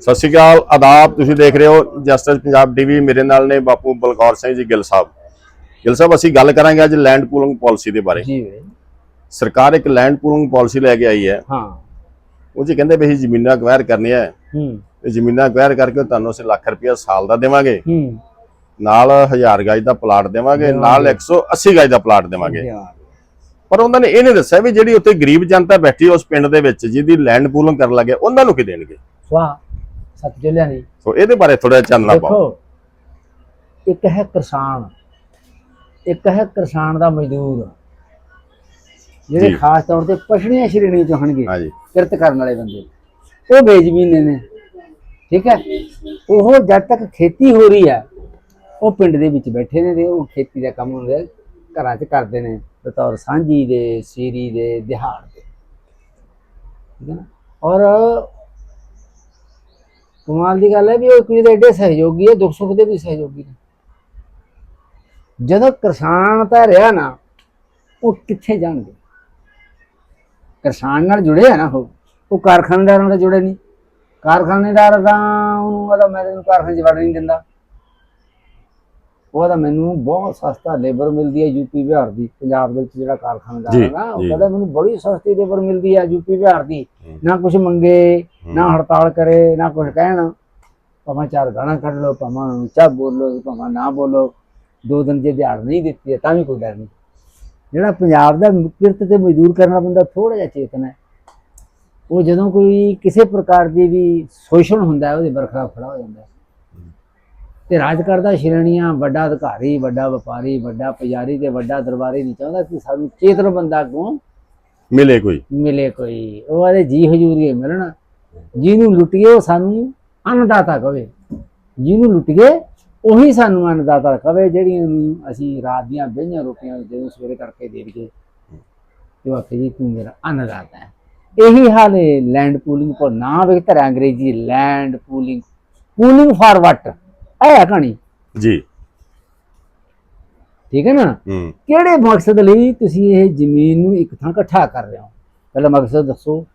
ਸਤਿ ਸ਼੍ਰੀ ਅਕਾਲ ਆਦਾਬ ਤੁਸੀਂ ਦੇਖ ਰਹੇ ਹੋ ਜਸਟਿਸ ਪੰਜਾਬ ਟੀਵੀ ਮੇਰੇ ਨਾਲ ਨੇ ਬਾਪੂ ਬਲਕੌਰ ਸਿੰਘ ਜੀ ਗਿੱਲ ਸਾਹਿਬ। ਗਿੱਲ ਸਾਹਿਬ ਅਸੀਂ ਗੱਲ ਕਰਾਂਗੇ ਅੱਜ ਲੈਂਡ ਪੂਲਿੰਗ ਪਾਲਿਸੀ ਦੇ ਬਾਰੇ। ਜੀ ਵੀਰੇ। ਸਰਕਾਰ ਇੱਕ ਲੈਂਡ ਪੂਲਿੰਗ ਪਾਲਿਸੀ ਲੈ ਕੇ ਆਈ ਹੈ। ਹਾਂ। ਉਹ 'ਚ ਕਹਿੰਦੇ ਵੀ ਅਸੀਂ ਜ਼ਮੀਨਾਂ ਅਕਵਾਇਰ ਕਰਨੀਆਂ ਹੈ। ਹੂੰ। ਤੇ ਜ਼ਮੀਨਾਂ ਅਕਵਾਇਰ ਕਰਕੇ ਤੁਹਾਨੂੰ ਅਸੀਂ ਲੱਖ ਰੁਪਇਆ ਸਾਲ ਦਾ ਦੇਵਾਂਗੇ। ਹੂੰ। ਨਾਲ 1000 ਗਜ ਦਾ ਪਲਾਟ ਦੇਵਾਂਗੇ ਨਾਲ 180 ਗਜ ਦਾ ਪਲਾਟ ਦੇਵਾਂਗੇ। ਪਰ ਉਹਨਾਂ ਨੇ ਇਹ ਨਹੀਂ ਦੱਸਿਆ ਵੀ ਜਿਹੜੀ ਉੱਥੇ ਗਰੀਬ ਜਨਤਾ ਬੈਠੀ ਉਸ ਪਿੰਡ ਦੇ ਵਿੱਚ ਜਿਹਦੀ ਲੈਂਡ ਪੂਲਿੰਗ ਕਰਨ ਲੱਗੇ ਉਹਨਾਂ ਨੂੰ ਕੀ ਦੇਣਗੇ? ਵਾਹ ਚੱਲਿਆ ਨਹੀਂ ਸੋ ਇਹਦੇ ਬਾਰੇ ਥੋੜਾ ਚਾਨਣਾ ਪਾਓ। ਦੇਖੋ ਇੱਕ ਹੈ ਕਿਸਾਨ ਇੱਕ ਹੈ ਕਿਸਾਨ ਦਾ ਮਜ਼ਦੂਰ। ਜਿਹੜੇ। ਖਾਸ ਤੌਰ ਤੇ ਪਛੜੀਆਂ ਸ਼੍ਰੇਣੀ ਚੋਂ ਹੋਣਗੇ ਕਿਰਤ ਕਰਨ ਵਾਲੇ ਬੰਦੇ। ਉਹ ਬੇਜ਼ਮੀਨੇ ਨੇ ਠੀਕ ਹੈ? ਉਹ ਜਦ ਤੱਕ ਖੇਤੀ ਹੋ ਰਹੀ ਹੈ ਉਹ ਪਿੰਡ ਦੇ ਵਿੱਚ ਬੈਠੇ ਨੇ ਤੇ ਉਹ ਖੇਤੀ ਦਾ ਕੰਮ ਹੁੰਦੇ ਘਰਾਂ 'ਚ ਕਰਦੇ ਨੇ ਬਤੌਰ ਸਾਂਝੀ ਦੇ ਸੀਰੀ ਦੇ ਦਿਹਾੜ ਦੇ। ਠੀਕ ਹੈ ਨਾ? ਔਰ ਕਮਾਲ ਦੀ ਗੱਲ ਹੈ ਵੀ ਉਹ ਇੱਕ ਦੂਜੇ ਦੇ ਐਡੇ ਸਹਿਯੋਗੀ ਹੈ ਦੁੱਖ ਸੁੱਖ ਦੇ ਵੀ ਸਹਿਯੋਗੀ ਨੇ। ਜਦੋਂ ਕਿਸਾਨ ਤਾਂ ਰਿਹਾ ਨਾ, ਉਹ ਕਿੱਥੇ ਜਾਣਗੇ? ਕਿਸਾਨ ਨਾਲ ਜੁੜੇ ਆ ਨਾ ਉਹ ਉਹ ਕਾਰਖਾਨੇਦਾਰਾਂ ਨਾਲ ਜੁੜੇ ਨਹੀਂ। ਕਾਰਖਾਨੇਦਾਰ ਤਾਂ ਉਹਨੂੰ ਉਹਦਾ ਮੈਂ ਤੈਨੂੰ ਕਾਰਖਾਨੇ 'ਚ ਵੜ ਨਹੀਂ ਦਿੰਦਾ। ਉਹਦਾ ਮੈਨੂੰ ਬਹੁਤ ਸਸਤਾ ਲੇਬਰ ਮਿਲਦੀ ਹੈ ਯੂਪੀ ਬਿਹਾਰ ਦੀ ਪੰਜਾਬ ਦੇ ਵਿੱਚ ਜਿਹੜਾ ਹੈ ਨਾ ਉਹ। ਕਹਿੰਦਾ ਮੈਨੂੰ ਬੜੀ ਸਸਤੀ ਲੇਬਰ ਮਿਲਦੀ ਹੈ ਯੂਪੀ ਬਿਹਾਰ ਦੀ। ਨਾ ਕੁਝ ਮੰਗੇ ਨਾ ਹੜਤਾਲ ਕਰੇ ਨਾ ਕੁਝ ਕਹਿਣ। ਭਾਵੇਂ ਚਾਰ ਗਾਣਾ ਕੱਢ ਲਓ ਭਾਵੇਂ ਉੱਚਾ ਬੋਲੋ ਭਾਵੇਂ ਨਾ ਬੋਲੋ ਦੋ ਦਿਨ ਜੇ ਦਿਹਾੜ ਨਹੀਂ ਦਿੱਤੀ ਤਾਂ ਵੀ ਕੋਈ ਡਰ ਨਹੀਂ। ਜਿਹੜਾ ਪੰਜਾਬ ਦਾ ਕਿਰਤ ਤੇ ਮਜ਼ਦੂਰ ਕਰਨ ਬੰਦਾ ਥੋੜਾ ਜਿਹਾ ਚੇਤਨ ਹੈ। ਉਹ ਜਦੋਂ ਕੋਈ ਕਿਸੇ ਪ੍ਰਕਾਰ ਦੀ ਵੀ ਸ਼ੋਸ਼ਣ ਹੁੰਦਾ ਉਹਦੇ ਬਰਖਲਾਫ ਖੜਾ ਹੋ ਜਾਂਦਾ ਹੈ। ਤੇ ਰਾਜ ਕਰਦਾ ਸ਼੍ਰੇਣੀਆਂ ਵੱਡਾ ਅਧਿਕਾਰੀ ਵੱਡਾ ਵਪਾਰੀ ਵੱਡਾ ਪੁਜਾਰੀ ਤੇ ਵੱਡਾ ਦਰਬਾਰੀ ਨਹੀਂ ਚਾਹੁੰਦਾ ਕਿ ਸਾਨੂੰ ਚੇਤਨ ਬੰਦਾ ਅੱਗੋਂ ਮਿਲੇ ਕੋਈ? ਮਿਲੇ ਕੋਈ। ਉਹ ਆਦੇ ਜੀ ਹਜੂਰੀਏ ਮਿਲਣ। ਜਿਹਨੂੰ ਲੁੱਟੀਏ ਉਹ ਸਾਨੂੰ ਅੰਨਦਾਤਾ ਕਵੇ। ਜਿਹਨੂੰ ਲੁੱਟੀਏ ਉਹੀ ਸਾਨੂੰ ਅੰਨਦਾਤਾ ਕਵੇ ਜਿਹੜੀਆਂ ਅਸੀਂ ਰਾਤ ਦੀਆਂ ਬਈਆਂ ਰੋਟੀਆਂ ਜਦੋਂ ਸਵੇਰੇ ਕਰਕੇ ਦੇ ਦਈਏ ਤੇ ਆਖੇ ਜੀ ਤੂੰ ਮੇਰਾ ਅੰਨਦਾਤਾ ਹੈ। ਇਹੀ ਹਾਲ ਹੈ ਲੈਂਡ ਪੂਲਿੰਗ ਕੋ ਨਾ ਵੇਖ ਧਰ ਅੰਗਰੇਜ਼ੀ land pooling pooling for what ਇਹ ਹੈ ਕਹਾਣੀ। ਜੀ। ਠੀਕ ਹੈ ਨਾ? ਹੂੰ। ਕਿਹੜੇ ਮਕਸਦ ਲਈ ਤੁਸੀਂ ਇਹ ਜ਼ਮੀਨ ਨੂੰ ਇੱਕ ਥਾਂ ਇਕੱਠਾ ਕਰ ਰਹੇ ਹੋ? ਪਹਿਲਾਂ ਮਕਸਦ ਦੱਸੋ।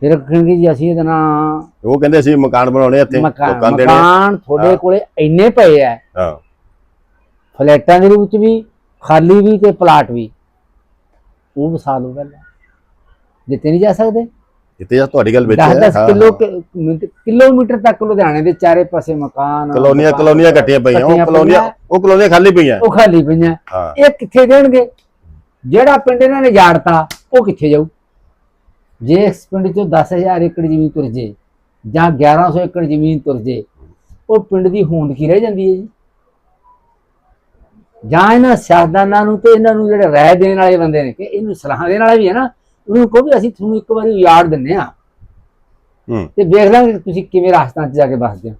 ਫਿਰ ਕਹਿੰਗੇ ਜੀ ਅਸੀਂ ਇਹਦਾ ਨਾਂ ਉਹ ਕਹਿੰਦੇ ਅਸੀਂ ਮਕਾਨ ਬਣਾਉਣੇ ਇੱਥੇ। ਲੋਕਾਂ ਦੇ ਮਕਾਨ ਤੁਹਾਡੇ। ਕੋਲੇ ਇੰਨੇ ਪਏ ਆ। ਹਾਂ। ਫਲੈਟਾਂ ਦੇ ਵਿੱਚ ਵੀ ਖਾਲੀ ਵੀ ਤੇ ਪਲਾਟ ਵੀ। ਉਹ ਵਸਾ ਲਓ ਪਹਿਲਾਂ। ਦਿੱਤੇ ਨਹੀਂ ਜਾ ਸਕਦੇ। ਇੱਥੇ ਜਾਂ ਤੁਹਾਡੀ ਗੱਲ ਵਿੱਚ 10 ਹੈ 10 ਹਾਂ, ਕਿਲੋ। ਕਿਲੋਮੀਟਰ ਤੱਕ ਲੁਧਿਆਣੇ ਦੇ ਚਾਰੇ ਪਾਸੇ ਮਕਾਨ ਕਲੋਨੀਆਂ ਕਲੋਨੀਆਂ ਕੱਟੀਆਂ ਪਈਆਂ ਉਹ ਕਲੋਨੀਆਂ ਉਹ ਕਲੋਨੀਆਂ ਖਾਲੀ ਪਈਆਂ। ਉਹ ਖਾਲੀ ਪਈਆਂ। ਇਹ ਕਿੱਥੇ ਦੇਣਗੇ? ਜਿਹੜਾ ਪਿੰਡ ਇਹਨਾਂ ਨੇ ਜਾੜਤਾ ਉਹ ਕਿੱਥੇ ਜਾਊ? ਜੇ ਇਸ ਪਿੰਡ ਚੋਂ 10000 ਏਕੜ ਜ਼ਮੀਨ ਤੁਰ ਜੇ ਜਾਂ 1100 ਏਕੜ ਜ਼ਮੀਨ ਤੁਰ ਜੇ ਉਹ ਪਿੰਡ ਦੀ ਹੋਂਦ ਕੀ ਰਹਿ ਜਾਂਦੀ ਹੈ ਜੀ? ਜਾਂ ਇਹਨਾਂ ਸਿਆਸਤਦਾਨਾਂ ਨੂੰ ਤੇ ਇਹਨਾਂ ਨੂੰ ਜਿਹੜੇ ਰਾਏ ਦੇਣ ਵਾਲੇ ਬੰਦੇ ਨੇ ਕਿ ਇਹਨੂੰ ਸਲਾਹਾਂ ਦੇਣ ਵਾਲੇ ਵੀ ਹੈ ਨਾ ਉਹਨੂੰ ਕਹੋ ਵੀ ਅਸੀਂ ਤੁਹਾਨੂੰ ਇੱਕ ਵਾਰੀ ਯਾਦ ਦਿੰਨੇ ਆ ਹੂੰ। ਤੇ ਵੇਖ ਲਾਂਗੇ ਤੁਸੀਂ ਕਿਵੇਂ ਰਾਜਸਥਾਨ 'ਚ ਜਾ ਕੇ ਵੱਸਦੇ ਹੋ।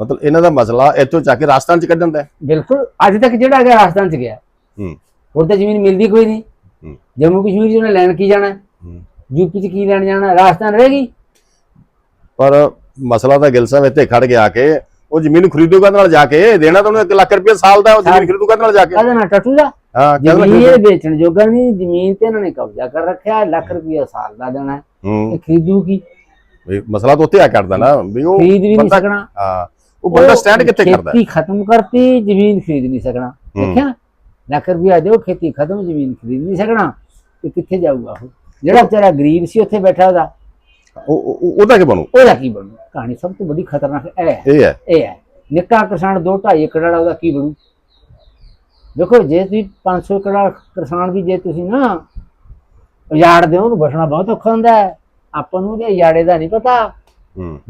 ਮਤਲਬ ਇਹਨਾਂ ਦਾ ਮਸਲਾ ਇੱਥੋਂ ਚੱਕ ਕੇ ਰਾਜਸਥਾਨ ਚ ਕੱਢਣ ਦਾ ਹੈ। ਬਿਲਕੁਲ ਅੱਜ ਤੱਕ ਜਿਹੜਾ ਗਿਆ ਰਾਜਸਥਾਨ 'ਚ ਗਿਆ। ਹੂੰ। ਹੋਰ ਤਾਂ ਜ਼ਮੀਨ ਮਿਲਦੀ ਕੋਈ ਨਹੀਂ। ਹੂੰ। ਜੰਮੂ ਕਸ਼ਮੀਰ 'ਚ ਉਹਨੇ ਲੈਣ ਕੀ ਜਾਣਾ? ਹੈ? ਹੂੰ। ਯੂਪੀ 'ਚ ਕੀ ਲੈਣ ਜਾਣਾ? ਰਾਜਸਥਾਨ ਰਹੇਗੀ ਪਰ ਮਸਲਾ ਤਾਂ ਗਿਲ ਸਾਹਿਬ ਇੱਥੇ ਖੜ ਗਿਆ ਕਿ ਉਹ ਜ਼ਮੀਨ ਖਰੀਦੂਗਾ ਨਾਲ ਜਾ ਕੇ ਦੇਣਾ ਤਾਂ ਉਹਨੂੰ 1 ਲੱਖ ਰੁਪਏ ਸਾਲ ਦਾ ਉਹ ਜ਼ਮੀਨ ਖਰੀਦੂਗਾ ਨਾਲ ਜਾ ਕੇ। ਕਾਹਦਾ ਨਾ ਟੱਟੂ ਦਾ। ਹਾਂ ਕਹਿੰਦਾ ਜ਼ਮੀਨ ਇਹ ਵੇਚਣ ਜੋਗਾ ਨਹੀਂ ਜ਼ਮੀਨ ਤੇ ਇਹਨਾਂ ਨੇ ਕਬਜ਼ਾ ਕਰ ਰੱਖਿਆ ਹੈ, ਲੱਖ ਰੁਪਇਆ ਸਾਲ ਦਾ ਦੇਣਾ ਹੈ। ਹੂੰ। ਇਹ ਖਰੀਦੂ ਕੀ ਵੀ ਮਸਲਾ ਤਾਂ ਉੱਥੇ ਆ ਕਰਦਾ ਨਾ ਵੀ ਉਹ ਖਰੀਦ ਵੀ ਨਹੀਂ ਬੰਦਾ- ਸਕਣਾ। ਹਾਂ ਉਹ ਬੰਦਾ ਸਟੈਂਡ ਕਿੱਥੇ ਕਰਦਾ? ਹੈ? ਖੇਤੀ ਖਤਮ ਕਰਤੀ ਜ਼ਮੀਨ ਖਰੀਦ ਨਹੀਂ ਸਕਣਾ। ਹੂੰ। ਦੇਖਿਆ? ਲੱਖ ਰੁਪਇਆ ਦਿਓ ਖੇਤੀ ਖਤਮ ਜ਼ਮੀਨ ਖਰੀਦ ਨਹੀਂ ਸਕਣਾ। ਤੇ ਕਿੱਥੇ ਜਾਊਗਾ ਉਹ? ਜਿਹੜਾ ਵਿਚਾਰਾ ਗਰੀਬ ਸੀ ਉੱਥੇ ਬੈਠਾ ਉਹਦਾ। ਉਹ ਉਹ- ਉਹਦਾ ਕੀ ਬਣੂ? ਉਹਦਾ ਕੀ ਬਣੂ? ਕਹਾਣੀ ਸਭ ਤੋਂ ਵੱਡੀ ਖਤਰਨਾਕ ਇਹ ਹੈ। ਇਹ ਹੈ। ਇਹ ਹੈ। ਨਿੱਕਾ ਕਿਸਾਨ 2 2.5 ਏਕੜ ਵਾਲਾ ਉਹਦਾ ਕੀ ਬਣੂ? ਦੇਖੋ ਜੇ ਤੁਸੀਂ 500 ਏਕੜ ਵਾਲਾ ਕਿਸਾਨ ਵੀ ਜੇ ਤੁਸੀਂ ਨਾ ਉਜਾੜ ਦਿਓ ਉਹਨੂੰ ਬਚਣਾ ਬਹੁਤ ਔਖਾ ਹੁੰਦਾ ਹੈ। ਆਪਾਂ ਨੂੰ ਤੇ ਉਜਾੜੇ ਦਾ ਨਹੀਂ ਪਤਾ।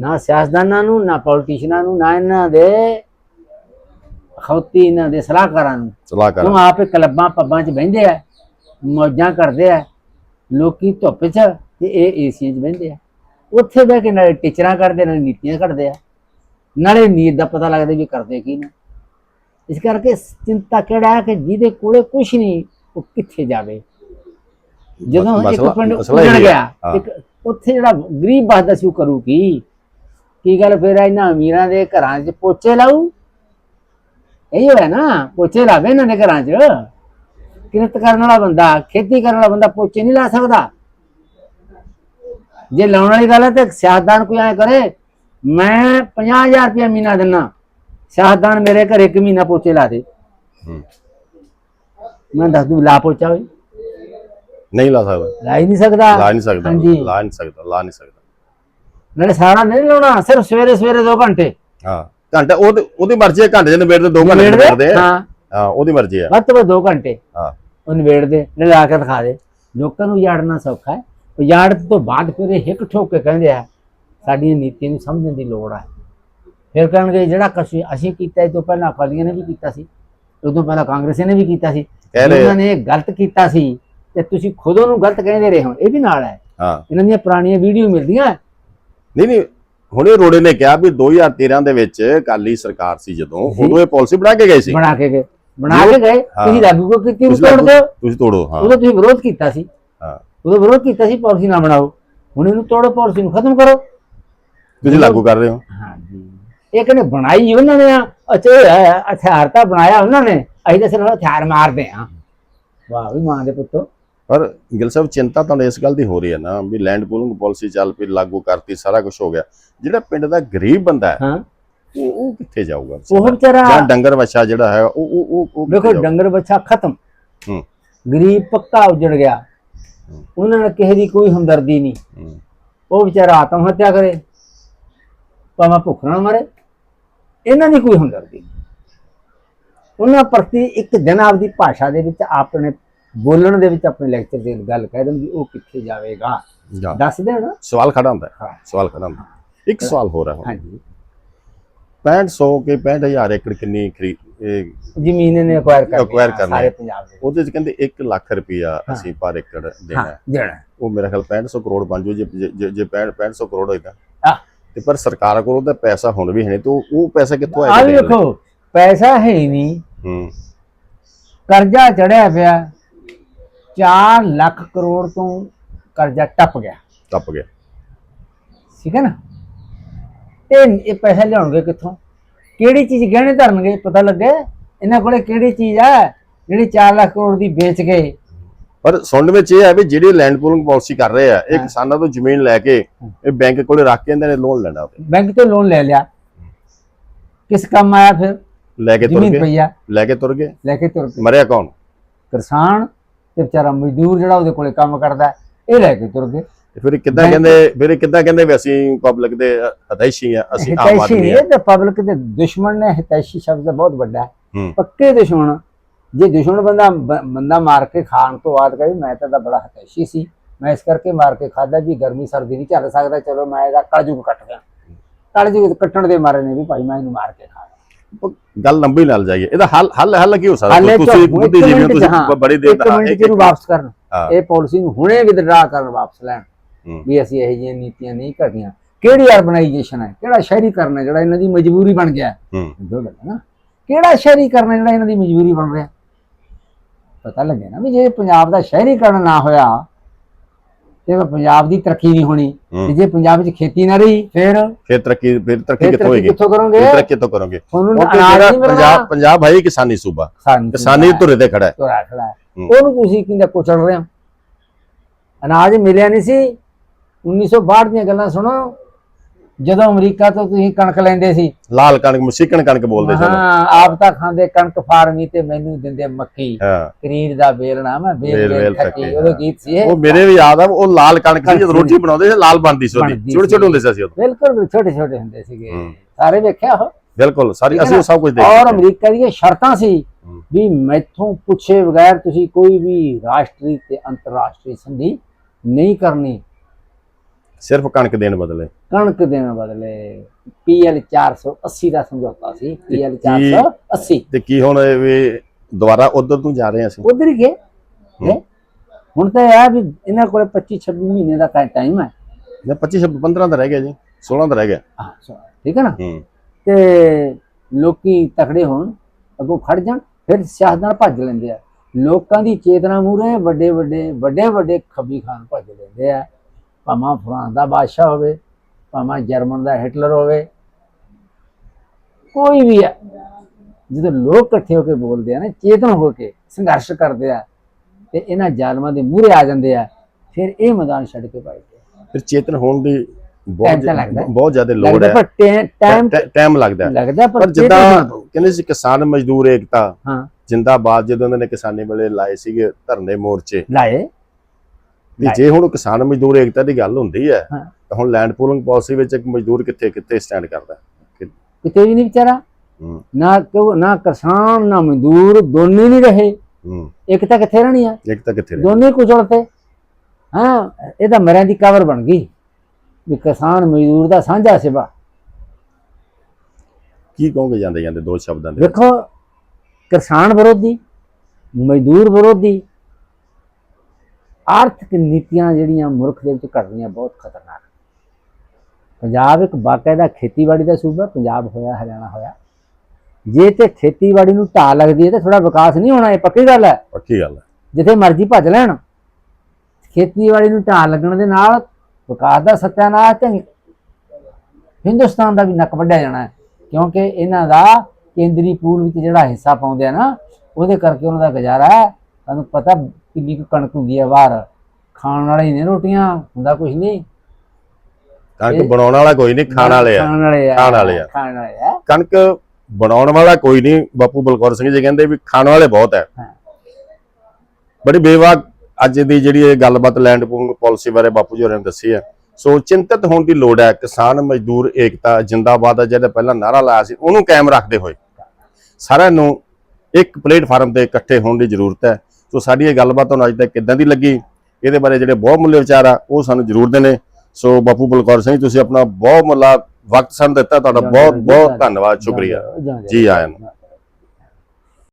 ਨਾ ਸਿਆਸਤਦਾਨਾਂ ਨੂੰ ਨਾ ਪੋਲੀਟੀਸ਼ੀਅਨਾਂ ਨੂੰ ਨਾ ਇਹਨਾਂ ਦੇ ਖੌਤੀ ਇਹਨਾਂ ਦੇ ਸਲਾਹਕਾਰਾਂ ਨੂੰ। ਸਲਾਹ ਕਰ ਉਹ ਆਪੇ ਕਲੱਬਾਂ ਪੱਬਾਂ 'ਚ ਬਹਿੰਦੇ ਆ ਮੌਜਾਂ ਕਰਦੇ ਆ ਲੋਕੀ ਧੁੱਪ 'ਚ ਤੇ ਇਹ ਏਸੀਆਂ 'ਚ ਬਹਿੰਦੇ ਆ। ਉੱਥੇ ਬਹਿ ਕੇ ਨਾਲੇ ਟੀਚਰਾਂ ਕਰਦੇ ਨਾਲੇ ਨੀਤੀਆਂ ਘੜਦੇ ਆ। ਨਾਲੇ ਨੀਤ ਦਾ ਪਤਾ ਲੱਗਦਾ ਵੀ ਕਰਦੇ ਕੀ ਨੇ। ਇਸ ਕਰਕੇ ਚਿੰਤਾ ਕਿਹੜਾ ਹੈ ਕਿ ਜਿਹਦੇ ਕੋਲੇ ਕੁਝ ਨਹੀਂ ਉਹ ਕਿੱਥੇ ਜਾਵੇ? ਜਦੋਂ ਇੱਕ ਪਿੰਡ ਉੱਜੜ। ਗਿਆ। ਇੱਕ ਉੱਥੇ ਜਿਹੜਾ ਗਰੀਬ ਬਸਦਾ ਸੀ ਉਹ ਕਰੂ ਕੀ? ਕੀ ਗੱਲ ਫਿਰ ਇਹਨਾਂ ਅਮੀਰਾਂ ਦੇ ਘਰਾਂ 'ਚ ਪੋਚੇ ਲਾਊ? ਇਹ ਹੋਇਆ ਨਾ ਪੋਚੇ ਲਾਵੇ ਇਹਨਾਂ ਦੇ ਘਰਾਂ 'ਚ? ਕਿਰਤ ਕਰਨ ਵਾਲਾ ਬੰਦਾ ਖੇਤੀ ਕਰਨ ਵਾਲਾ ਬੰਦਾ ਪੋਚੇ ਨਹੀਂ ਲਾ ਸਕਦਾ। ਜੇ ਲਾਉਣ ਵਾਲੀ ਗੱਲ ਹੈ ਤੇ ਸਿਆਸਤਦਾਨ ਕੋਈ ਐ ਕਰੇ ਮੈਂ 50000 ਰੁਪਏ ਮਹੀਨਾ ਦਿੰਨਾ। ਸਿਆਸਤਦਾਨ ਮੇਰੇ ਘਰ ਇੱਕ ਮਹੀਨਾ ਪੋਚੇ ਲਾ ਦੇ। ਹੂੰ। ਮੈਂ ਦੱਸ ਦੂੰ ਲਾ ਪੋਚਾ ਹੋਈ ਨਹੀਂ ਲਾ ਸਕਦਾ। ਲਾ ਹੀ ਨਹੀਂ ਸਕਦਾ। ਲਾ ਨਹੀਂ ਸਕਦਾ। ਹਾਂਜੀ। ਲਾ ਨਹੀਂ ਸਕਦਾ ਲਾ ਨਹੀਂ ਸਕਦਾ। ਨਾਲੇ ਸਾਰਾ ਨਹੀਂ ਲਾਉਣਾ ਸਿਰਫ ਸਵੇਰੇ ਸਵੇਰੇ 2 ਘੰਟੇ। ਹਾਂ ਘੰਟਾ ਉਹਦੀ ਉਹਦੀ ਮਰਜ਼ੀ ਹੈ ਘੰਟੇ ਦੇ ਨਿਬੇੜ ਦੇ 2 ਘੰਟੇ ਨਿਬੇੜ ਦੇ? ਨਿਬੇੜਦੇ ਆ ਹਾਂ। ਹਾਂ ਉਹਦੀ ਮਰਜ਼ੀ ਹੈ। ਵੱਧ ਤੋਂ ਵੱਧ 2 ਘੰਟੇ। ਹਾਂ। ਉਹ ਨਿਬੇੜ ਦੇ ਲੈ ਕੇ ਦਿਖਾ ਦੇ। ਲੋਕਾਂ ਨੂੰ ਉਜਾੜਨਾ ਸੌਖਾ ਹੈ। ਉਜਾੜਨ ਤੋਂ ਬਾਅਦ ਫਿਰ ਹਿੱਕ ਠੋਕ ਕੇ ਕਹਿੰਦੇ ਆ ਸਾਡੀਆਂ ਨੀਤੀਆਂ ਨੂੰ ਸਮਝਣ ਦੀ ਲੋੜ ਹੈ ਫਿਰ ਕਹਿਣਗੇ ਜਿਹੜਾ ਕੁਛ ਅਸੀਂ ਕੀਤਾ ਇਹ ਤੋਂ ਪਹਿਲਾਂ ਅਕਾਲੀਆਂ ਨੇ ਵੀ ਕੀਤਾ ਸੀ ਉਦੋਂ ਪਹਿਲਾਂ ਕਾਂਗਰਸ ਨੇ ਵੀ ਕੀਤਾ ਸੀ। ਉਹਨਾਂ ਨੇ ਗਲਤ ਕੀਤਾ ਸੀ ਤੇ ਤੁਸੀਂ ਖੁਦ ਉਹਨੂੰ ਗਲਤ ਕਹਿੰਦੇ ਰਹੇ ਹੋ ਇਹ ਵੀ ਨਾਲ ਹੈ। ਹਾਂ। ਇਹਨਾਂ ਦੀਆਂ ਪੁਰਾਣੀਆਂ ਵੀਡੀਓ ਮਿਲਦੀਆਂ। ਨਹੀਂ ਨਹੀਂ ਹੁਣੇ ਰੋੜੇ ਨੇ ਕਿਹਾ ਵੀ 2013 ਦੇ ਵਿੱਚ ਅਕਾਲੀ ਸਰਕਾਰ ਸੀ ਜਦੋਂ ਜੀ। ਉਦੋਂ ਇਹ ਪਾਲਿਸੀ ਬਣਾ ਕੇ ਗਏ ਸੀ। ਬਣਾ ਕੇ ਗਏ। ਬਣਾ ਕੇ ਗਏ। ਹਾਂ। ਤੁਸੀਂ ਲਾਗੂ ਕਿਉਂ ਕੀਤੀ ਉਹ ਤੋੜ ਦਿਓ ਤੁਸੀਂ ਤੋੜੋ ਹਾਂ। ਉਦੋਂ ਤੁਸੀਂ ਵਿਰੋਧ ਕੀਤਾ ਸੀ। ਹਾਂ। ਉਦੋਂ ਵਿਰੋਧ ਕੀਤਾ ਸੀ ਪਾਲਿਸੀ ਨਾ ਬਣਾਓ। ਹੁਣ ਇਹਨੂੰ ਤੋੜੋ ਪਾਲਿਸੀ ਨੂੰ ਖਤਮ ਕਰੋ। ਤੁਸੀਂ ਲਾਗੂ ਕਰ ਰਹੇ ਹੋ। ਹਾਂਜੀ ਇਹ ਕਹਿੰਦੇ ਬਣਾਈ ਉਹਨਾਂ ਨੇ ਆ ਹੈ ਹਥਿਆਰ ਤਾਂ ਬਣਾਇਆ ਉਹਨਾਂ ਨੇ ਅਸੀਂ ਤਾਂ ਸਿਰਫ ਹਥਿਆਰ ਮਾਰਦੇ ਆ ਵਾਹ ਵੀ ਮਾਂ ਦੇ ਪੁੱਤੋ। ਪਰ ਗਿਲ ਸਾਹਿਬ ਚਿੰਤਾ ਤਾਂ ਇਸ ਗੱਲ ਦੀ ਹੋ ਰਹੀ ਹੈ ਨਾ ਵੀ ਲੈਂਡ ਪੂਲਿੰਗ ਪਾਲਿਸੀ ਚੱਲ ਪਈ ਲਾਗੂ ਕਰਤੀ ਸਾਰਾ ਕੁਝ ਹੋ ਗਿਆ। ਜਿਹੜਾ ਪਿੰਡ ਦਾ ਗਰੀਬ ਬੰਦਾ ਹੈ ਹਾਂ। ਉਹ ਕਿੱਥੇ ਜਾਊਗਾ ਉਹ ਵਿਚਾਰਾ ਜਾਂ ਡੰਗਰ ਵੱਛਾ ਜਿਹੜਾ ਹੈ ਉਹ ਉਹ ਉਹ- ਦੇਖੋ? ਡੰਗਰ ਬੱਚਾ ਖਤਮ। ਹੂੰ। ਗਰੀਬ ਪੱਕਾ ਉਜੜ ਗਿਆ। ਉਹਨਾਂ ਨਾਲ ਕਿਸੇ ਦੀ ਕੋਈ ਹਮਦਰਦੀ ਨਹੀਂ। ਉਹ ਵਿਚਾਰਾ ਆਤਮ ਹੱਤਿਆ ਕਰੇ। ਭਾਵੇਂ ਭੁੱਖ ਨਾਲ ਮਰੇ। ਇਹਨਾਂ ਦੀ ਕੋਈ ਹਮਦਰਦੀ ਉਹਨਾਂ ਪ੍ਰਤੀ ਇੱਕ ਦਿਨ ਆਪਦੀ ਭਾਸ਼ਾ ਦੇ ਵਿੱਚ ਆਪਣੇ ਬੋਲਣ ਦੇ ਵਿੱਚ ਆਪਣੇ ਲੈਕਚਰ ਦੇ ਗੱਲ ਕਹਿ ਵੀ ਉਹ ਕਿੱਥੇ ਜਾਵੇਗਾ। ਦੱਸ ਦੇਣ ਸਵਾਲ ਖੜਾ ਹੁੰਦਾ ਹੈ। ਸਵਾਲ ਖੜਾ ਹੁੰਦਾ। ਇੱਕ ਸਵਾਲ ਹੋ ਰਿਹਾ ਹਾਂਜੀ। 6500 ਕੇ 65000 ਏਕੜ ਕਿੰਨੀ ਜ਼ਮੀਨ ਨੇ ਅਕਵਾਇਰ ਕਰਨੀ ਆ ਕਰਨੀ ਸਾਰੇ। ਪੰਜਾਬ ਦੇ ਉਹਦੇ ਚ ਕਹਿੰਦੇ 1 ਲੱਖ ਰੁਪਇਆ ਅਸੀਂ ਪਰ ਏਕੜ ਦੇਣਾ। ਦੇਣਾ ਉਹ ਮੇਰਾ ਖਿਆਲ 6500 ਕਰੋੜ ਬਣ ਜੂ ਜੇ ਜੇ- ਜੇ ਜੇ 6500 ਕਰੋੜ ਹੋਏਗਾ। ਆ ਤੇ ਪਰ ਸਰਕਾਰ ਕੋਲ ਉਹਦਾ ਪੈਸਾ ਹੁਣ ਵੀ ਹੈ ਨਹੀਂ ਤੇ ਉਹ ਪੈਸਾ ਕਿੱਥੋਂ ਆ ਆਏਗਾ ਵੀ ਪੈਸਾ ਹੈ ਹੀ ਨਹੀਂ। ਹੂੰ। ਕਰਜ਼ਾ ਚੜਿਆ ਪਿਆ 4 ਲੱਖ ਕਰੋੜ ਤੋਂ ਕਰਜ਼ਾ ਟੱਪ ਗਿਆ। ਟੱਪ ਗਿਆ। ਠੀਕ ਹੈ ਨਾ? ਇਹ ਇਹ ਪੈਸਾ ਲਿਆਉਣਗੇ ਕਿੱਥੋਂ? ਕਿਹੜੀ ਚੀਜ਼ ਗਹਿਣੇ ਧਰਨਗੇ ਪਤਾ ਲੱਗੇ ਇਹਨਾਂ ਕੋਲੇ ਕਿਹੜੀ ਚੀਜ਼ ਹੈ ਜਿਹੜੀ 4 ਲੱਖ ਕਰੋੜ ਦੀ ਵੇਚ ਗਏ ਪਰ ਸੁਣਨ ਵਿੱਚ ਇਹ ਹੈ ਵੀ ਜਿਹੜੀ ਲੈਂਡ ਪੂਲਿੰਗ ਪਾਲਿਸੀ ਕਰ ਰਹੇ ਆ ਇਹ। ਕਿਸਾਨਾਂ ਤੋਂ ਜ਼ਮੀਨ ਲੈ ਕੇ ਇਹ ਬੈਂਕ ਕੋਲੇ ਰੱਖ ਕੇ ਇਹਨਾਂ ਨੇ ਲੋਨ ਲੈਣਾ ਬੈਂਕ ਤੋਂ ਲੋਨ ਲੈ ਲਿਆ। ਕਿਸ ਕੰਮ ਆਇਆ ਫਿਰ? ਲੈ ਕੇ ਤੁਰ ਗਏ। ਲੈ ਕੇ ਤੁਰ ਗਏ। ਲੈ ਕੇ ਤੁਰ ਪਏ। ਮਰਿਆ ਕੌਣ? ਕਿਸਾਨ ਤੇ ਵਿਚਾਰਾ ਮਜ਼ਦੂਰ ਜਿਹੜਾ ਉਹਦੇ ਕੋਲੇ ਕੰਮ ਕਰਦਾ ਇਹ ਲੈ ਕੇ ਤੁਰ ਗਏ। ਫਿਰ ਇਹ ਕਿੱਦਾਂ ਕਹਿੰਦੇ ਫਿਰ ਇਹ ਕਿੱਦਾਂ ਕਹਿੰਦੇ ਵੀ ਅਸੀਂ ਪਬਲਿਕ ਦੇ ਹਤੈਸ਼ੀ ਆ ਅਸੀਂ ਆਮ ਹਿਤੈਸ਼ੀ ਆਦਮੀ ਇਹ ਆ ਤੇ ਪਬਲਿਕ ਦੇ ਦੁਸ਼ਮਣ ਨੇ। ਹਿਤੈਸ਼ੀ ਸ਼ਬਦ ਬਹੁਤ ਵੱਡਾ ਹੂੰ। ਪੱਕੇ ਦੁਸ਼ਮਣ। ਜੇ ਦੁਸ਼ਮਣ ਬੰਦਾ ਬੰਦਾ ਮਾਰ ਕੇ ਖਾਣ ਤੋਂ ਬਾਅਦ ਕਹੇ ਮੈਂ ਤਾਂ ਦਾ ਬੜਾ ਹਤੈਸ਼ੀ ਸੀ। ਮੈਂ ਇਸ ਕਰਕੇ ਮਾਰ ਕੇ ਖਾਦਾ ਵੀ ਗਰਮੀ ਸਰਦੀ ਨਹੀਂ ਝੱਲ ਸਕਦਾ ਚਲੋ ਮੈਂ ਇਹਦਾ ਕਲਯੁਗ ਕੱਟ ਗਿਆ। ਕਲਯੁਗ ਕੱਟਣ ਦੇ ਮਾਰੇ ਨੇ ਵੀ ਭਾਈ ਮੈਂ ਇਹਨੂੰ ਮਾਰ ਕੇ ਖਾ। ਗੱਲ ਲੰਬੀ ਨਾਲ ਜਾਈਏ। ਇਹਦਾ ਹੱਲ ਹੱਲ ਹੱਲ ਕੀ ਹੋ ਸਕਦਾ? ਤੁਸੀਂ ਮਿੰਟ ਚ ਤੁਸੀਂ ਬੜੀ ਦੇਰ ਇੱਕ ਮਿੰਟ ਇੱਕ- ਇਹਨੂੰ ਵਾਪਸ ਕਰਨ। ਇਹ ਪਾਲਿਸੀ ਨੂੰ ਹੁਣੇ ਵਿਦਡਰਾ ਕਰਨ ਵਾਪਸ ਲੈਣ। ਵੀ ਅਸੀਂ ਇਹੋ ਜਿਹੀਆਂ ਨੀਤੀਆਂ ਨਹੀਂ ਕਰਨੀਆਂ। ਕਿਹੜੀ ਅਰਬਨਾਈਜੇਸ਼ਨ ਹੈ? ਕਿਹੜਾ ਸ਼ਹਿਰੀਕਰਨ ਹੈ ਜਿਹੜਾ ਇਹਨਾਂ ਦੀ ਮਜਬੂਰੀ ਬਣ ਗਿਆ? ਹੈ। ਨਾ। ਕਿਹੜਾ ਸ਼ਹਿਰੀਕਰਨ ਹੈ ਜਿਹੜਾ ਇਹਨਾਂ ਦੀ ਮਜਬੂਰੀ ਬਣ ਰਿਹਾ? ਪਤਾ ਲੱਗੇ ਨਾ ਵੀ ਜੇ ਪੰਜਾਬ ਦਾ ਸ਼ਹਿਰੀਕਰਨ ਨਾ ਹੋਇਆ ਤੇ ਪੰਜਾਬ ਦੀ ਤਰੱਕੀ ਨਹੀਂ ਹੋਣੀ। ਤੇ ਜੇ ਪੰਜਾਬ ਵਿੱਚ ਖੇਤੀ ਨਾ ਰਹੀ ਫਿਰ? ਫਿਰ ਤਰੱਕੀ ਫਿਰ ਤਰੱਕੀ ਕਿੱਥੋਂ ਹੋਏਗੀ? ਕਿੱਥੋਂ ਕਰੋਗੇ? ਫਿਰ ਤਰੱਕੀ ਕਿੱਥੋਂ ਕਰੋਗੇ? ਕਿਉਂਕਿ ਅਨਾਜ ਨਹੀਂ ਮਿਲਣਾ। ਪੰਜਾਬ ਪੰਜਾਬ ਹੈ ਕਿਸਾਨੀ ਸੂਬਾ। ਕਿਸਾਨੀ ਧੁਰੇ ਤੇ ਖੜਾ ਹੈ। ਤੁਰਿਆ ਖੜਾ ਹੈ। ਉਹਨੂੰ ਤੁਸੀਂ ਕਿੰਦਾ ਕੁਚਲ ਰਹੇ ਹੋ? ਅਨਾਜ ਮਿਲਿਆ ਨਹੀਂ ਸੀ। 1962 ਦੀਆਂ ਗੱਲਾਂ ਸੁਣੋ। ਜਦੋਂ ਅਮਰੀਕਾ ਤੋਂ ਤੁਸੀਂ ਕਣਕ ਲੈਂਦੇ ਸੀ ਲਾਲ ਕਣਕ ਮਸੀਕਣ ਕਣਕ ਬੋਲਦੇ ਸਨ ਹਾਂ ਆਪ ਤਾਂ ਖਾਂਦੇ ਕਣਕ ਫਾਰਮੀ ਤੇ ਮੈਨੂੰ ਦਿੰਦੇ ਮੱਕੀ ਹਾਂ ਕਰੀਰ ਦਾ ਬੇਲਣਾ ਮੈਂ ਬੇਲ ਬੇਲ- ਖੱਟੀ, ਉਹਦਾ। ਗੀਤ ਸੀ ਇਹ ਉਹ ਮੇਰੇ ਵੀ ਯਾਦ ਆ ਉਹ ਲਾਲ ਕਣਕ ਸੀ ਜਦੋਂ ਰੋਟੀ ਬਣਾਉਂਦੇ ਸੀ ਲਾਲ ਬਣਦੀ ਸੀ ਉਹਦੀ ਬਣਦੀ ਛੋਟੇ ਛੋਟੇ। ਹੁੰਦੇ ਸੀ ਅਸੀਂ ਉਦੋਂ ਬਿਲਕੁਲ ਛੋਟੇ ਛੋਟੇ ਹੁੰਦੇ ਸੀਗੇ। ਸਾਰੇ ਵੇਖਿਆ ਉਹ ਬਿਲਕੁਲ ਸਾਰੀ ਅਸੀਂ ਉਹ? ਸਭ ਕੁਝ ਦੇਖ ਔਰ। ਅਮਰੀਕਾ ਦੀਆਂ ਸ਼ਰਤਾਂ ਸੀ। ਵੀ ਮੈਥੋਂ ਪੁੱਛੇ ਬਗੈਰ ਤੁਸੀਂ ਕੋਈ ਵੀ ਰਾਸ਼ਟਰੀ ਤੇ ਅੰਤਰਰਾਸ਼ਟਰੀ ਸੰਧੀ ਨਹੀਂ ਕਰਨੀ ਸਿਰਫ ਕਣਕ ਦੇਣ ਬਦਲੇ। ਕਣਕ ਦੇਣ ਬਦਲੇ ਪੀਐਲ 480 ਦਾ ਸਮਝੌਤਾ ਸੀ ਪੀਐਲ ਕੀ- 480 ਤੇ ਕੀ ਹੁਣ ਇਹ ਵੀ ਦੁਬਾਰਾ ਉਧਰ ਤੋਂ ਜਾ ਰਹੇ ਹਾਂ ਅਸੀਂ? ਉਧਰ ਹੀ ਗਏ? ਹੁਣ ਤਾਂ ਇਹ ਵੀ ਇਹਨਾਂ ਕੋਲੇ 25 26 ਮਹੀਨੇ ਦਾ ਟਾਈਮ ਹੈ। ਨਾ 25 15 ਦਾ ਰਹਿ ਗਿਆ ਜੀ 16 ਦਾ ਰਹਿ ਗਿਆ। ਠੀਕ ਹੈ ਨਾ? ਤੇ ਲੋਕੀ ਤਕੜੇ ਹੋਣ ਅੱਗੋਂ ਖੜ ਜਾਣ ਫਿਰ ਸਿਆਸਤਦਾਨ ਭੱਜ ਲੈਂਦੇ ਆ। ਲੋਕਾਂ ਦੀ ਚੇਤਨਾ ਮੂਰੇ ਵੱਡੇ ਵੱਡੇ ਵੱਡੇ ਵੱਡੇ ਖੱਬੀ ਖਾਨ ਭੱਜ ਲੈਂਦੇ ਆ। ਭਾਵੇਂ ਫਰਾਂਸ ਦਾ ਬਾਦਸ਼ਾਹ ਹੋਵੇ ਭਾਵੇਂ ਜਰਮਨ ਦਾ ਹਿਟਲਰ ਹੋਵੇ ਕੋਈ ਵੀ ਆ। ਜਦੋਂ ਲੋਕ ਇਕੱਠੇ ਹੋ ਕੇ ਬੋਲਦੇ ਆ ਨਾ ਚੇਤਨ ਹੋ ਕੇ ਸੰਘਰਸ਼ ਕਰਦੇ ਆ ਤੇ ਇਹਨਾਂ ਜ਼ਾਲਮਾਂ ਦੇ ਮੂਹਰੇ ਆ ਜਾਂਦੇ ਆ ਫਿਰ ਇਹ ਮੈਦਾਨ ਛੱਡ ਕੇ ਭੱਜਦੇ ਫਿਰ ਚੇਤਨ ਹੋਣ ਦੀ ਬਹੁਤ ਹੈ। ਬਹੁਤ ਜ਼ਿਆਦਾ ਲੋੜ ਹੈ। ਪਰ ਟਾਈਮ ਟਾਈਮ ਲੱਗਦਾ ਹੈ। ਪਰ ਜਿੱਦਾਂ ਕਹਿੰਦੇ ਸੀ ਕਿਸਾਨ ਮਜ਼ਦੂਰ ਏਕਤਾ ਹਾਂ। ਜਿੰਦਾਬਾਦ ਜਦੋਂ ਉਹਨਾਂ ਨੇ ਕਿਸਾਨੀ ਵੇਲੇ ਲਾਏ ਸੀਗੇ ਧਰਨੇ ਮੋਰਚੇ। ਲਾਏ। ਵੀ ਜੇ ਹੁਣ ਕਿਸਾਨ ਮਜ਼ਦੂਰ ਏਕਤਾ ਦੀ ਗੱਲ ਹੁੰਦੀ ਹੈ। ਤਾਂ ਹੁਣ ਲੈਂਡ ਪੂਲਿੰਗ ਪਾਲਿਸੀ ਵਿੱਚ ਇੱਕ ਮਜ਼ਦੂਰ ਕਿੱਥੇ ਕਿੱਥੇ ਸਟੈਂਡ ਕਰਦਾ ਕਿਤੇ ਵੀ ਨਹੀਂ ਵਿਚਾਰਾ। ਨਾ ਕਿਉਂ ਨਾ ਕਿਸਾਨ ਨਾ ਮਜ਼ਦੂਰ ਦੋਨੇ ਨਹੀਂ ਰਹੇ। ਇੱਕ ਤਾਂ ਕਿੱਥੇ ਰਹਿਣੀ ਆ? ਇੱਕ ਤਾਂ ਕਿੱਥੇ ਦੋਨੇ ਕੁਚਲਤੇ ਹਾਂ ਇਹ ਤਾਂ ਮਰਿਆਂ ਦੀ ਕਬਰ ਬਣ ਗਈ। ਵੀ ਕਿਸਾਨ ਮਜ਼ਦੂਰ ਦਾ ਸਾਂਝਾ ਸਿਵਾ। ਕੀ ਕਹੋਗੇ ਜਾਂਦੇ ਜਾਂਦੇ ਦੋ ਸ਼ਬਦਾਂ ਦੇ? ਵੇਖੋ ਕਿਸਾਨ ਵਿਰੋਧੀ ਮਜ਼ਦੂਰ ਵਿਰੋਧੀ ਆਰਥਿਕ ਨੀਤੀਆਂ ਜਿਹੜੀਆਂ ਮੁਲਕ ਦੇ ਵਿੱਚ ਘੜ ਰਹੀਆਂ ਬਹੁਤ ਖਤਰਨਾਕ। ਪੰਜਾਬ ਇੱਕ ਬਾਕਾਇਦਾ ਖੇਤੀਬਾੜੀ ਦਾ ਸੂਬਾ ਪੰਜਾਬ ਹੋਇਆ ਹਰਿਆਣਾ ਹੋਇਆ। ਜੇ ਤੇ ਖੇਤੀਬਾੜੀ ਨੂੰ ਢਾਹ ਲੱਗਦੀ ਹੈ ਤੇ ਥੋੜਾ ਵਿਕਾਸ ਨਹੀਂ ਹੋਣਾ ਇਹ ਪੱਕੀ ਗੱਲ ਹੈ? ਪੱਕੀ ਗੱਲ ਹੈ। ਜਿੱਥੇ ਮਰਜ਼ੀ ਭੱਜ ਲੈਣ। ਖੇਤੀਬਾੜੀ ਨੂੰ ਢਾਹ ਲੱਗਣ ਦੇ ਨਾਲ ਵਿਕਾਸ ਦਾ ਸੱਤਿਆਨਾਸ਼ ਤੇ ਹਿੰਦੁਸਤਾਨ ਦਾ ਵੀ ਨੱਕ ਵੱਢਿਆ ਜਾਣਾ ਹੈ। ਕਿਉਂਕਿ ਇਹਨਾਂ ਦਾ ਕੇਂਦਰੀ ਪੂਲ ਵਿੱਚ ਜਿਹੜਾ ਹਿੱਸਾ ਪਾਉਂਦੇ ਆ ਨਾ ਉਹਦੇ ਕਰਕੇ ਉਹਨਾਂ ਦਾ ਗੁਜ਼ਾਰਾ ਹੈ। ਤੁਹਾਨੂੰ ਪਤਾ ਕਿੰਨੀ ਕੁ ਕਣਕ ਹੁੰਦੀ ਹੈ ਬਾਹਰ। ਖਾਣ ਵਾਲੇ ਹੀ ਨੇ ਰੋਟੀਆਂ ਹੁੰਦਾ ਕੁਝ ਨਹੀਂ। ਕਣਕ ਬਣਾਉਣ ਵਾਲਾ ਕੋਈ ਨਹੀਂ ਖਾਣ ਵਾਲੇ ਆ। ਖਾਣ ਵਾਲੇ ਆ। ਖਾਣ ਵਾਲੇ ਆ। ਖਾਣ ਵਾਲੇ ਆ। ਕਣਕ ਬਣਾਉਣ ਵਾਲਾ ਕੋਈ ਨਹੀਂ ਬਾਪੂ ਬਲਕੌਰ ਸਿੰਘ ਜੀ ਕਹਿੰਦੇ ਵੀ ਖਾਣ ਵਾਲੇ ਬਹੁਤ ਹੈ ਹਾਂ। ਬੜੀ ਬੇਵਾਕ ਅੱਜ ਦੀ ਜਿਹੜੀ ਇਹ ਗੱਲਬਾਤ ਲੈਂਡ ਪੂਲਿੰਗ ਪਾਲਿਸੀ ਬਾਰੇ ਬਾਪੂ ਜੀ ਹੋਰਾਂ ਨੇ ਦੱਸੀ ਹੈ ਸੋ ਚਿੰਤਤ ਹੋਣ ਦੀ ਲੋੜ ਹੈ ਕਿਸਾਨ ਮਜ਼ਦੂਰ ਏਕਤਾ ਜਿੰਦਾਬਾਦ ਦਾ ਜਿਹੜਾ ਪਹਿਲਾਂ ਨਾਰਾ ਲਾਇਆ ਸੀ ਉਹਨੂੰ ਕਾਇਮ ਰੱਖਦੇ ਹੋਏ। ਸਾਰਿਆਂ ਨੂੰ ਇੱਕ ਪਲੇਟਫਾਰਮ ਤੇ ਇਕੱਠੇ ਹੋਣ ਦੀ ਜ਼ਰੂਰਤ ਹੈ। ਸੋ ਸਾਡੀ ਇਹ ਗੱਲਬਾਤ ਤੁਹਾਨੂੰ ਅੱਜ ਤੱਕ ਕਿੱਦਾਂ ਦੀ ਲੱਗੀ? ਇਹਦੇ ਬਾਰੇ ਜਿਹੜੇ ਬਹੁਤ ਮੁੱਲੇ ਵਿਚਾਰ ਆ ਉਹ ਸਾਨੂੰ ਜ਼ਰੂਰ ਦੇਣੇ ਸੋ ਬਾਪੂ ਬਲਕੌਰ ਸਿੰਘ ਤੁਸੀਂ ਆਪਣਾ ਬਹੁਤ ਮੁੱਲਾ ਵਕਤ ਸਾਨੂੰ ਦਿੱਤਾ ਤੁਹਾਡਾ ਬਹੁਤ ਬਹੁਤ ਧੰਨਵਾਦ ਸ਼ੁਕਰੀਆ। ਜਾਂ- ਆਇਆਂ ਨੂੰ।